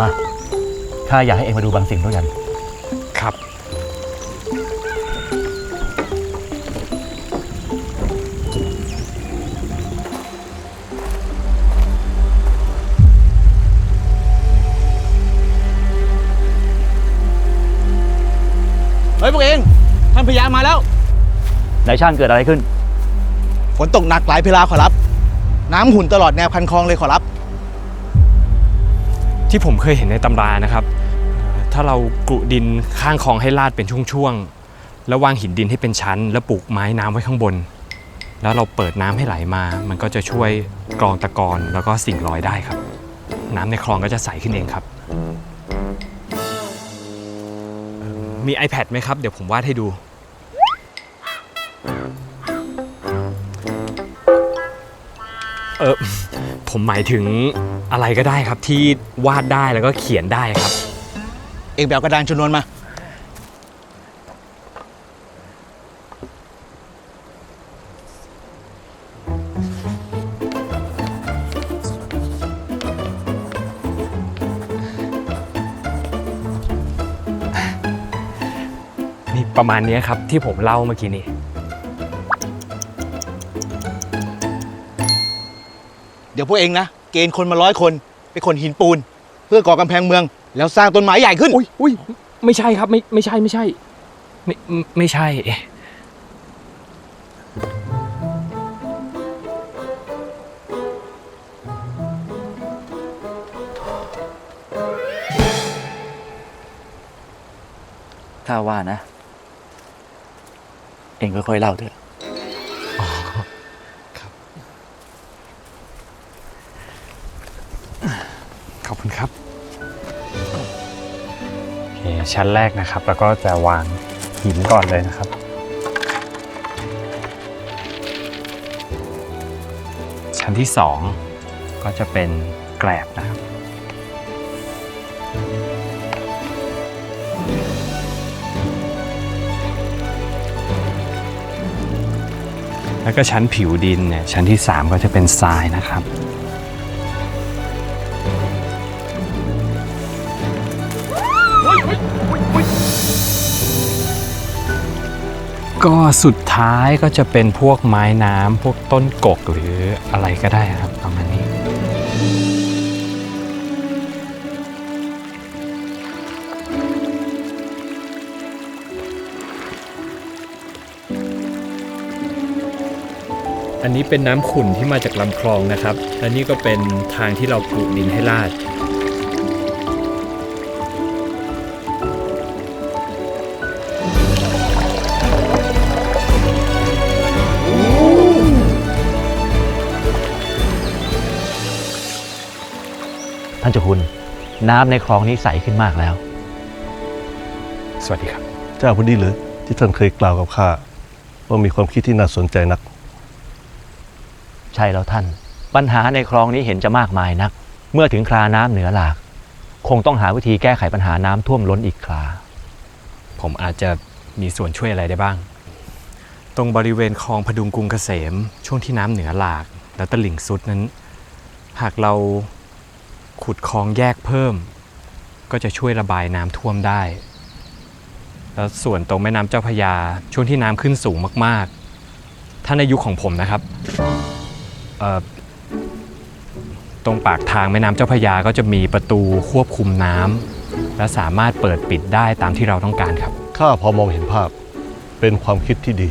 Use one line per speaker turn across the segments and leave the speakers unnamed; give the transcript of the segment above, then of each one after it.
มาข้าอยากให้เองมาดูบางสิ่งด้วยกัน
ครับ
เฮ้ยพวกเอง ท่านพญามาแล้ว
นายช่างเกิดอะไรขึ้น
ฝนตกหนักหลายเพลาขอรับ น้ำหุ่นตลอดแนวคันคลองเลยขอรับ
ที่ผมเคยเห็นในตำรานะครับถ้าเรากรุดินข้างคลองให้ลาดเป็นช่วงๆ แล้ววางหินดินให้เป็นชั้น แล้วปลูกไม้น้ำไว้ข้างบน แล้วเราเปิดน้ำให้ไหลมา มันก็จะช่วยกรองตะกอนแล้วก็สิ่งลอยได้ครับ น้ำในคลองก็จะใสขึ้นเองครับเอ่อมี iPad ไหมครับ เดี๋ยวผมวาดให้ดู เออผมหมายถึงอะไรก็ได้ครับที่วาดได้แล้วก็เขียนได้ครับ
เองแบบกระดานชนวนมา
นี่ประมาณเนี้ยครับที่ผมเล่าเมื่อกี้นี้
เดี๋ยวพวกเองนะ เกณฑ์คนมาร้อยคนไปขนหินปูน เพื่อก่อกำแพงเมือง แล้วสร้างต้นไม้ใหญ่ขึ้น
อุ้ยอุ้ยไม่ใช่ครับ ไม่ไม่ใช่ไม่ใช่ ไม่ไม่ไม่ใช่
ข้าว่านะ เองค่อยๆเล่าเถอะ
ขอบคุณครับโอเคชั้นแรกนะครับ แล้วก็จะวางหินก่อนเลยนะครับ ชั้นที่สองก็จะเป็นแกลบนะครับแล้วก็ชั้นผิวดินเนี่ยชั้นที่ 3 ก็จะเป็นทรายนะครับ ก็สุดท้ายก็จะเป็นพวกไม้น้ำพวกต้นกกหรืออะไรก็ได้ครับประมาณนี้ อันนี้เป็นน้ำขุ่นที่มาจากลำคลองนะครับ และนี่ก็เป็นทางที่เราปลูกดินให้ลาด
ท่านเจ้าคุณ น้ำในคลองนี้ใสขึ้นมากแล้ว
สวัสดีครับ
เจ้าพอดีเลยที่ท่านเคยกล่าวกับข้าว่ามีความคิดที่น่าสนใจนัก
ใช่แล้วท่าน ปัญหาในคลองนี้เห็นจะมากมายนัก เมื่อถึงคราน้ำเหนือหลาก คงต้องหาวิธีแก้ไขปัญหาน้ำท่วมล้นอีกครา
ผมอาจจะมีส่วนช่วยอะไรได้บ้าง ตรงบริเวณคลองพดุงกรุงเกษม ช่วงที่น้ำเหนือหลาก แล้วตลิ่งสุดนั้น หากเรา ขุดคลองแยกเพิ่ม ก็จะช่วยระบายน้ำท่วมได้ แล้วส่วนตรงแม่น้ำเจ้าพระยาช่วงที่น้ำขึ้นสูงมากๆ ถ้าในยุคของผมนะครับเอ่อตรงปากทางแม่น้ำเจ้าพระยาก็จะมีประตูควบคุมน้ำและสามารถเปิดปิดได้ตามที่เราต้องการครับ
ข้าพอมองเห็นภาพเป็นความคิดที่ดี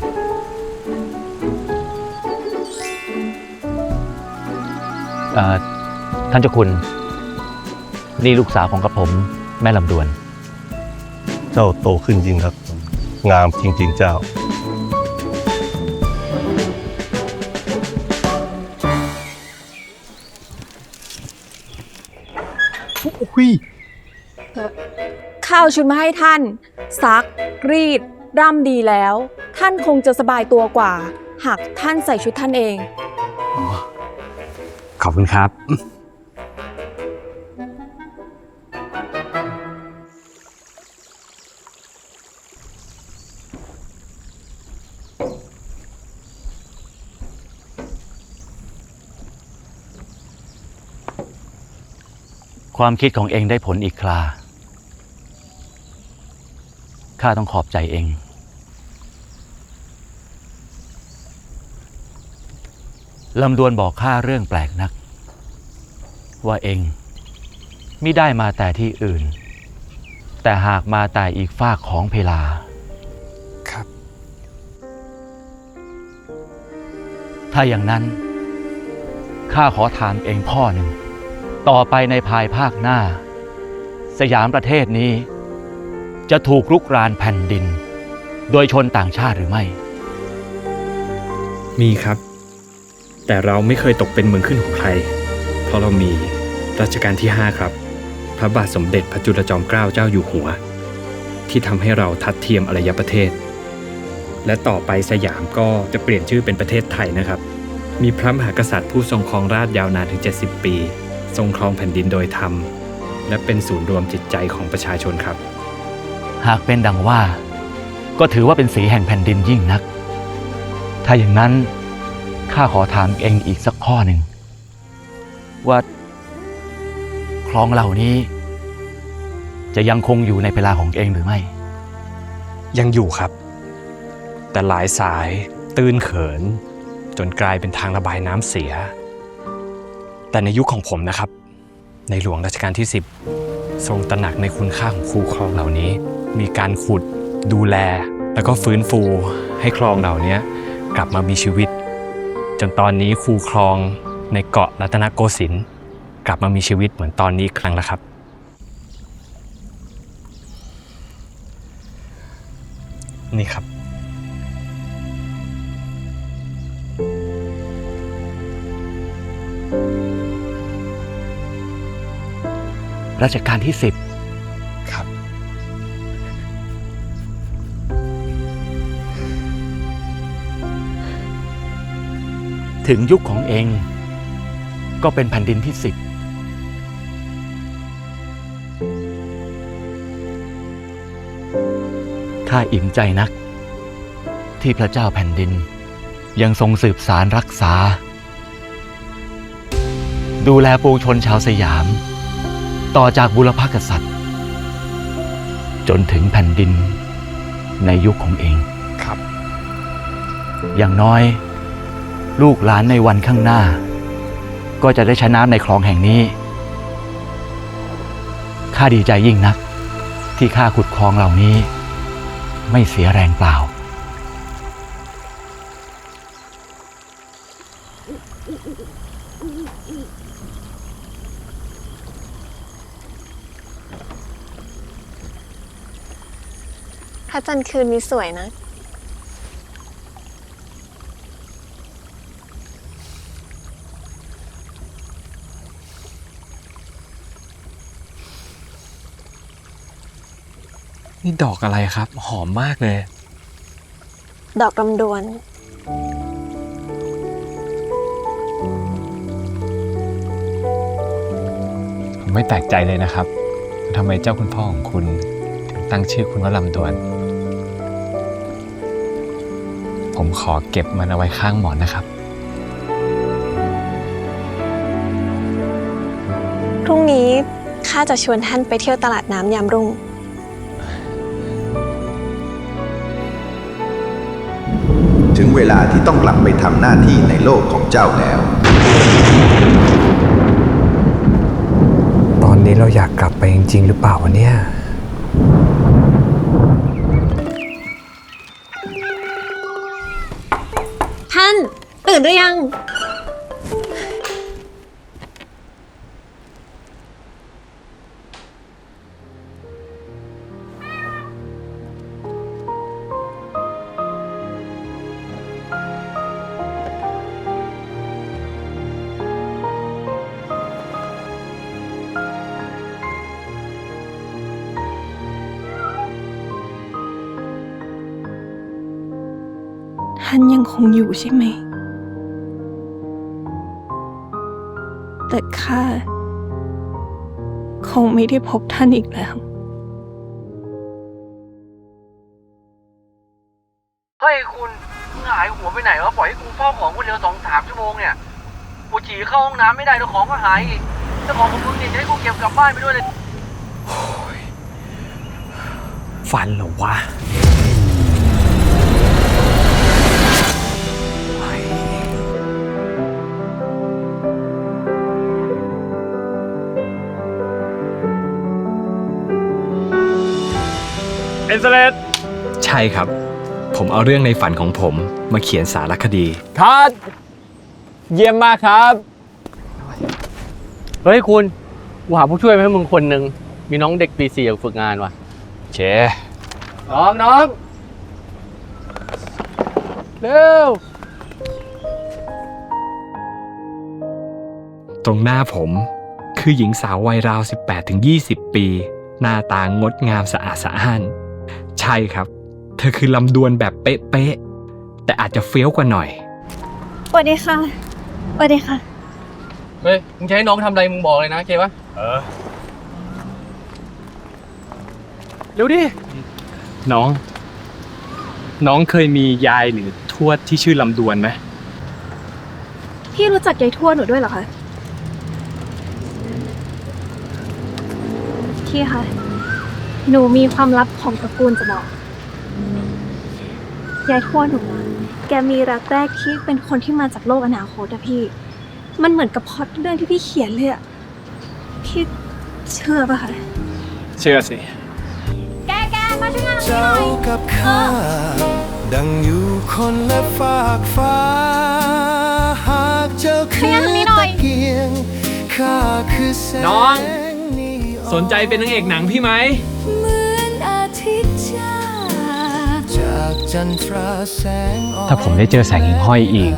เอ่อท่านเจ้าคุณ นี่ลูกสาวของกระผมแม่ลำดวน
เจ้าโตขึ้นยิ่งนักงามจริง ๆ เจ้า
ข้าวชุดมาให้ท่าน ซัก รีด ร่ำดีแล้ว ท่านคงจะสบายตัวกว่า หากท่านใส่ชุดท่านเอง
ขอบคุณครับ
ความคิดของเองได้ผลอีกครา ข้าต้องขอบใจเอง ลำดวนบอกข้าเรื่องแปลกนัก ว่าเองมิได้มาแต่ที่อื่น แต่หากมาแต่อีกฝากของเพลา
ครับ
ถ้าอย่างนั้นข้าขอถามเองข้อหนึ่ง ต่อไปในภายภาคหน้า สยามประเทศนี้ จะถูกรุกรานแผ่นดิน โดยชนต่างชาติหรือไม่
มีครับ แต่เราไม่เคยตกเป็นเมืองขึ้นของใคร เพราะเรามีรัชกาลที่ 5 ครับ พระบาทสมเด็จพระจุลจอมเกล้าเจ้าอยู่หัว ที่ทำให้เราทัดเทียมอารยประเทศ และต่อไปสยามก็จะเปลี่ยนชื่อเป็นประเทศไทยนะครับ มีพระมหากษัตริย์ผู้ทรงครองราชยาวนานถึง 70 ปี ทรงครองแผ่นดินโดยธรรม และเป็นศูนย์รวมจิตใจของประชาชนครับ
หากเป็นดังว่า ก็ถือว่าเป็นสีแห่งแผ่นดินยิ่งนัก ถ้าอย่างนั้นข้าขอถามเองอีกสักข้อหนึ่ง ว่า คลองเหล่านี้ จะยังคงอยู่ในเวลาของเองหรือไม่
ยังอยู่ครับ แต่หลายสายตื้นเขิน จนกลายเป็นทางระบายน้ำเสีย แต่ในยุคของผมนะครับ ในหลวงรัชกาลที่ 10 ทรงตระหนักในคุณค่าของคูคลองเหล่านี้ มีการขุดดูแล แล้วก็ฟื้นฟูให้คลองเหล่านี้กลับมามีชีวิต จนตอนนี้คูคลองในเกาะรัตนโกสินทร์กลับมามีชีวิตเหมือนตอนนี้อีกครั้งแล้วครับ นี่ครับ
รัชกาลที่สิบ
ครับ
ถึงยุคของเอง ก็เป็นแผ่นดินที่สิบข้าอิ่มใจนัก ที่พระเจ้าแผ่นดิน ยังทรงสืบสารรักษา ดูแลปวงชนชาวสยาม ต่อจากบุรพกษัตริย์ จนถึงแผ่นดินในยุคของเอง
ครับ
อย่างน้อย ลูกหลานในวันข้างหน้า ก็จะได้ใช้น้ำในคลองแห่งนี้ข้าดีใจยิ่งนัก ที่ข้าขุดคลองเหล่านี้ ไม่เสียแรงเปล่า
ระจันทร์คืนนี้สวยนะ
นี่ดอกอะไรครับ หอมมากเลย
ดอกลำดวน
ผมไม่แปลกใจเลยนะครับทำไมเจ้าคุณพ่อของคุณ ถึงตั้งชื่อคุณว่าลำดวน ผมขอเก็บมันเอาไว้ข้างหมอนนะครับ
พรุ่งนี้ข้าจะชวนท่านไปเที่ยวตลาดน้ำยามรุ่ง
ถึงเวลาที่ต้องกลับไปทำหน้าที่ในโลกของเจ้าแล้ว
ตอนนี้เราอยากกลับไปจริง ๆ หรือเปล่าวะเนี่ย
ตื่นหรือยัง
ท่านยังคงอยู่ใช่ไหม แต่ข้าคงไม่ได้พบท่านอีกแล้ว
เฮ้ยคุณมึงหายหัวไปไหนวะปล่อยให้กูเฝ้าของคนเดียวสองสามชั่วโมงเนี่ยกูฉี่เข้าห้องน้ำไม่ได้แล้วของก็หายอีกเจ้าของของมึงเนี่ยจะให้กูเก็บกลับบ้านไปด้วยเลย
ฝันเหรอวะ
เอ็นเซเลต
ใช่ครับ ผมเอาเรื่องในฝันของผมมาเขียนสารคดี
คัดเยี่ยมมากครับ เฮ้ยคุณกูหาผู้ช่วยมาให้มึงคนหนึ่งมีน้องเด็กปีสี่อยากฝึกงานว่ะ
เช
น้องน้องเร็ว
ตรงหน้าผมคือหญิงสาววัยราว 18-20 ปี หน้าตางดงามสะอาดสะอ้าน ใช่ครับ เธอคือลำดวนแบบเป๊ะๆ แต่อาจจะเฟี้ยวกว่าหน่อย
สวัสดีค่ะสวัสดีค่ะ
เฮ้ย มึงจะให้น้องทำอะไรมึงบอกเลยนะโอเคปะเออ เร็วดิ
น้อง น้องเคยมียายหรือทวดที่ชื่อลำดวนไหม
พี่รู้จักยายทวดหนูด้วยเหรอคะ พี่คะ หนูมีความลับของตระกูลจะบอกยายทวดหนูอะแกมีรักแรกที่เป็นคนที่มาจากโลกอนาคตอะพี่ มันเหมือนกับพล็อดเรื่องที่พี่เขียนเลยอะพี่เชื่อปะคะ
เชื่อสิ
แกแกมาช่วยงานหน่
เจ้า
อย
กับข้า ดังอยู่คนละฝากฟ้า หากเจ้าคือตะเกียงข้าคือแสง
น้อง
นีออ
สนใจเป็นนางเอกหนังพี่ไหม
เหมือนอาทิตย์จ้า
จากจันทราแสงอ่อน
ถ้าผมได้เจอแสงหิ่งห้อยอีก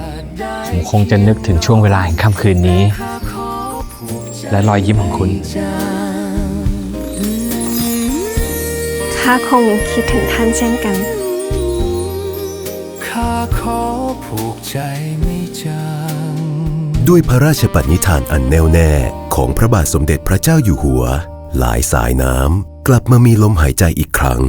ผมคงจะนึกถึงช่วงเวลาแห่งค่ำคืนนี้ และรอยยิ้มของคุณ
ข้าคงคิดถึงท่านเช่นกัน
ข้าขอผูกใจไม่จาง
ด้วยพระราชปณิธานอันแน่วแน่ของพระบาทสมเด็จพระเจ้าอยู่หัว หลายสายน้ำกลับมามีลมหายใจอีกครั้ง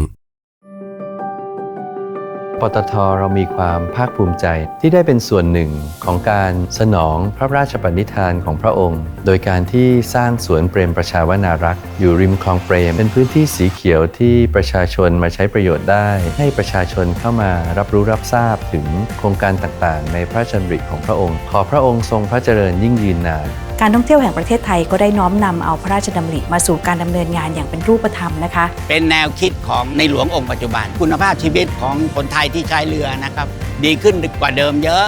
ปตทเรามีความภาคภูมิใจที่ได้เป็นส่วนหนึ่งของการสนองพระราชปณิธานของพระองค์ โดยการที่สร้างสวนเปรมประชาวนารักษ์อยู่ริมคลองเปรม เป็นพื้นที่สีเขียวที่ประชาชนมาใช้ประโยชน์ได้ ให้ประชาชนเข้ามารับรู้รับทราบถึงโครงการต่างๆ ในพระราชดำริของพระองค์ ขอพระองค์ทรงพระเจริญยิ่งยืนนาน
การท่องเที่ยวแห่งประเทศไทยก็ได้น้อมนำเอาพระราชดำริมาสู่การดำเนินงานอย่างเป็นรูปธรรมนะคะ
เป็นแนวคิดของในหลวงองค์ปัจจุบัน คุณภาพชีวิตของคนไทยที่ใช้เรือนะครับ ดีขึ้นกว่าเดิมเยอะ